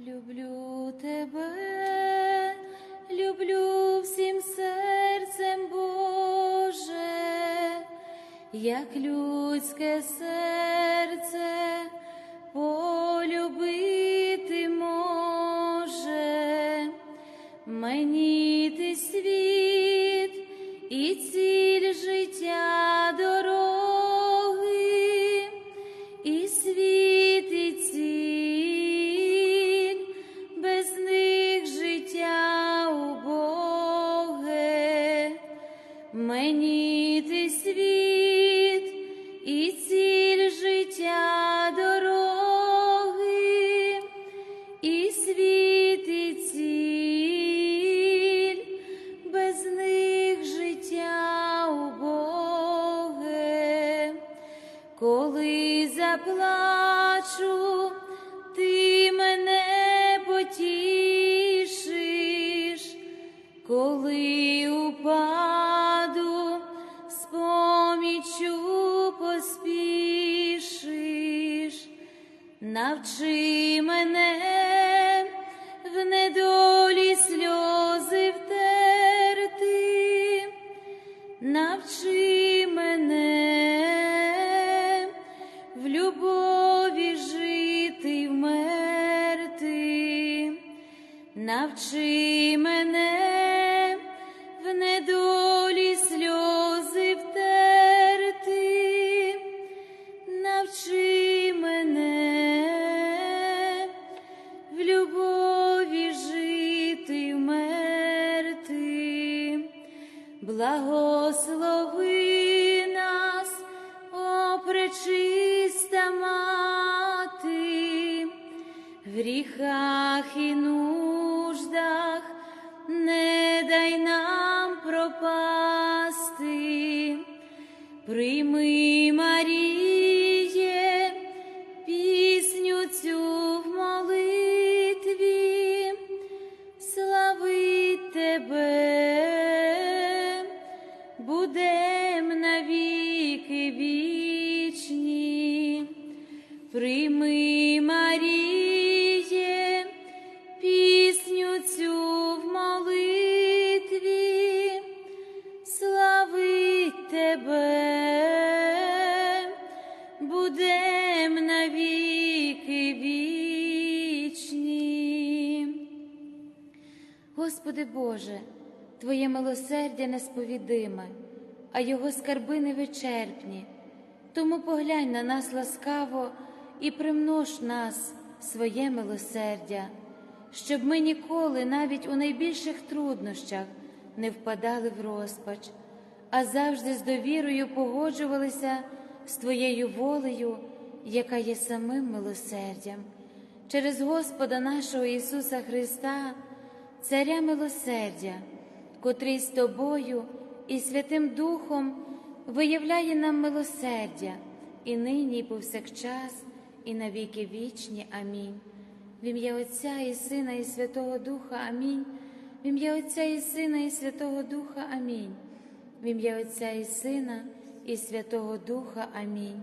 Люблю тебе, люблю всім серцем Боже, як людське серце 吃 Прийми, Маріє, будем навіки вічні. Господи Боже, Твоє милосердя несповідиме, а Його скарби невичерпні. Тому поглянь на нас ласкаво і примнож нас своє милосердя, щоб ми ніколи, навіть у найбільших труднощах, не впадали в розпач, а завжди з довірою погоджувалися з Твоєю волею, яка є самим милосердям. Через Господа нашого Ісуса Христа, Царя милосердя, котрий з тобою і Святим Духом виявляє нам милосердя і нині, і повсякчас, і на віки вічні. Амінь. В ім'я Отця і Сина, і Святого Духа Амінь. В ім'я Отця і Сина, і Святого Духа Амінь. В ім'я Отця і Сина, і Святого Духа Амінь.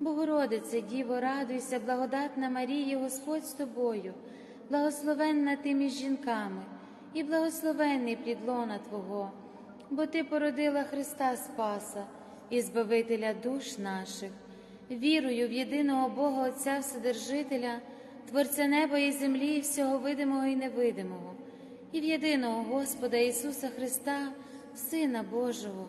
Богородице, Діво, радуйся, благодатна Марія, Господь з тобою, благословенна ти між жінками, і благословенний плід лона Твого, бо Ти породила Христа Спаса і Збавителя душ наших, вірую в єдиного Бога Отця Вседержителя, Творця неба і землі, і всього видимого і невидимого, і в єдиного Господа Ісуса Христа, Сина Божого,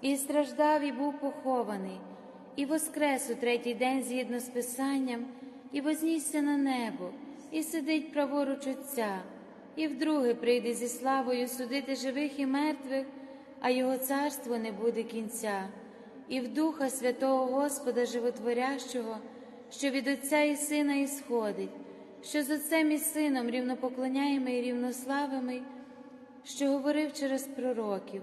і страждав, і був похований, і воскрес у третій день згідно з Писанням, і вознісся на небо, і сидить праворуч Отця, і вдруге прийде зі славою судити живих і мертвих, а його царство не буде кінця, і в Духа Святого Господа Животворящого, що від Отця і Сина ісходить, що з Отцем і Сином рівнопоклоняємий і рівнославимий, що говорив через пророків,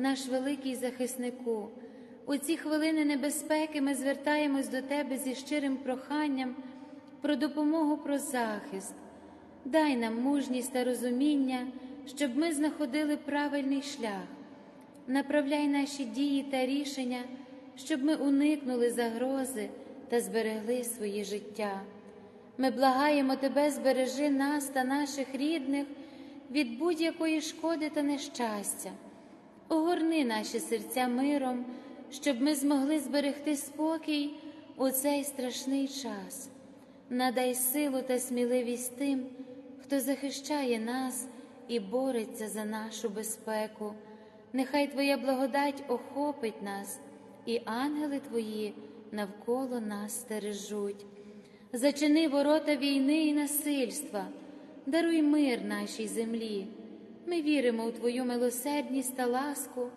наш великий захиснику, у ці хвилини небезпеки ми звертаємось до Тебе зі щирим проханням про допомогу, про захист. Дай нам мужність та розуміння, щоб ми знаходили правильний шлях. Направляй наші дії та рішення, щоб ми уникнули загрози та зберегли свої життя. Ми благаємо Тебе, збережи нас та наших рідних від будь-якої шкоди та нещастя. Огорни наші серця миром, щоб ми змогли зберегти спокій у цей страшний час. Надай силу та сміливість тим, хто захищає нас і бореться за нашу безпеку. Нехай Твоя благодать охопить нас, і ангели Твої навколо нас стережуть. Зачини ворота війни і насильства, даруй мир нашій землі. Ми віримо у Твою милосердність та ласку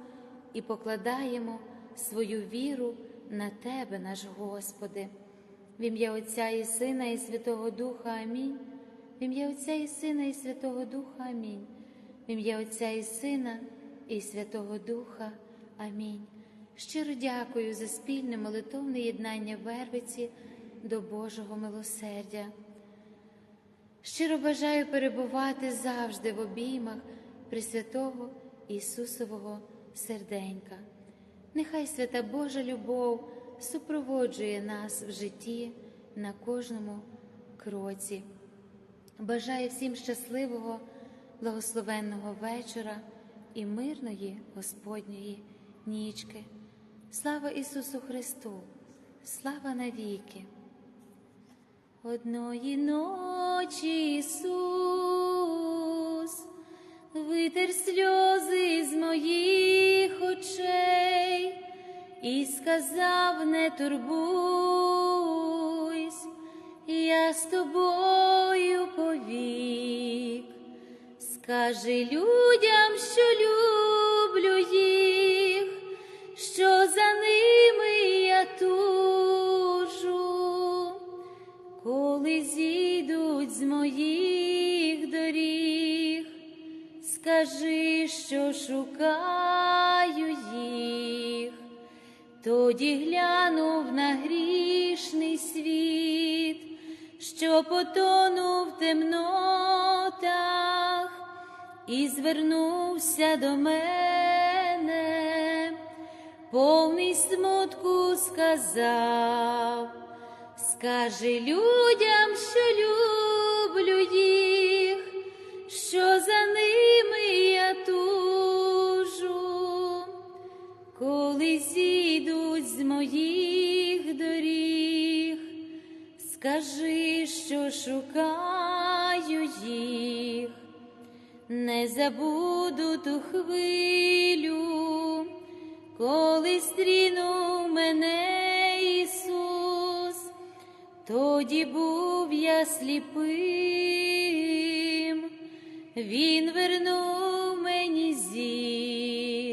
і покладаємо свою віру на Тебе, наш Господи. В ім'я Отця і Сина, і Святого Духа Амінь. В ім'я Отця і Сина, і Святого Духа Амінь. В ім'я Отця і Сина, і Святого Духа. Амінь. Щиро дякую за спільне молитовне єднання Вервиці до Божого милосердя. Щиро бажаю перебувати завжди в обіймах Пресвятого Ісусового серденька. Нехай свята Божа любов супроводжує нас в житті на кожному кроці. Бажаю всім щасливого, благословенного вечора і мирної Господньої нічки. Слава Ісусу Христу, слава навіки. Одної ночі Ісус витер сльози з моїх очей і сказав, не турбуйсь, я з тобою повік. Скажи людям, що люблю їх, що за ними я тужу, коли зійдуть з моїх скажи, що шукаю їх, тоді глянув на грішний світ, що потонув в темнотах і звернувся до мене, повний смутку сказав, скажи людям, що люблю їх, що за ними моїх доріг, скажи, що шукаю їх. Не забуду ту хвилю, коли стрінув мене Ісус, тоді був я сліпим, Він вернув мені зір,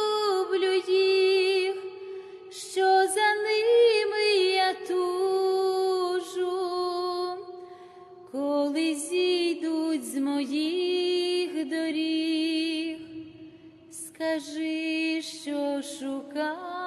моїх доріг скажи, що шукаю.